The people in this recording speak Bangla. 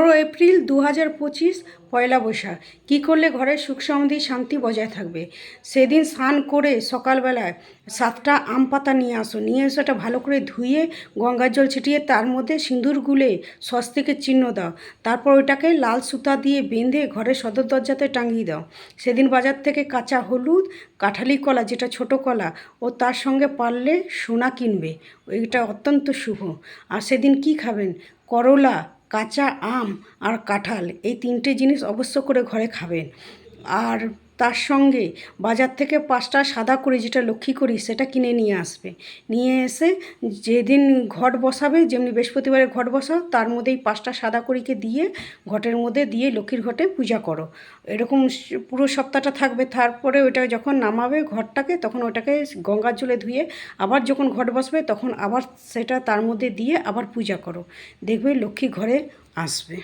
পনেরো এপ্রিল দু হাজার পঁচিশ, পয়লা বৈশাখ। কী করলে ঘরের সুখ সমৃদ্ধি, শান্তি বজায় থাকবে? সেদিন স্নান করে সকালবেলায় সাতটা আম পাতা নিয়ে আসো। নিয়ে এসে ওটা ভালো করে ধুয়ে, গঙ্গার জল ছিটিয়ে তার মধ্যে সিঁদুর গুলে স্বস্তিকের চিহ্ন দাও। তারপর ওইটাকে লাল সুতা দিয়ে বেঁধে ঘরের সদর দরজাতে টাঙিয়ে দাও। সেদিন বাজার থেকে কাঁচা হলুদ, কাঁঠালি কলা, যেটা ছোট কলা, ও তার সঙ্গে পারলে সোনা কিনবে। ওইটা অত্যন্ত শুভ। আর সেদিন কি খাবেন? করলা কাঁচা আম আর কাঁঠাল এই তিনটে জিনিস অবশ্য করে ঘরে খাবেন। আর তার সঙ্গে বাজার থেকে পাঁচটা সাদা করি যেটা লক্ষ্মী করি সেটা কিনে নিয়ে আসবে। নিয়ে এসে যেদিন ঘট বসাবে, যেমনি বৃহস্পতিবারে ঘট বসাও, তার মধ্যেই পাঁচটা সাদা কড়িকে দিয়ে ঘটের মধ্যে দিয়ে লক্ষ্মীর ঘটে পূজা করো। এরকম পুরো সপ্তাহটা থাকবে। তারপরে ওইটা যখন নামাবে ঘরটাকে তখন ওটাকে গঙ্গার জলে ধুয়ে আবার যখন ঘট বসবে, তখন আবার সেটা তার মধ্যে দিয়ে আবার পূজা করো। দেখবে লক্ষ্মী ঘরে আসবে।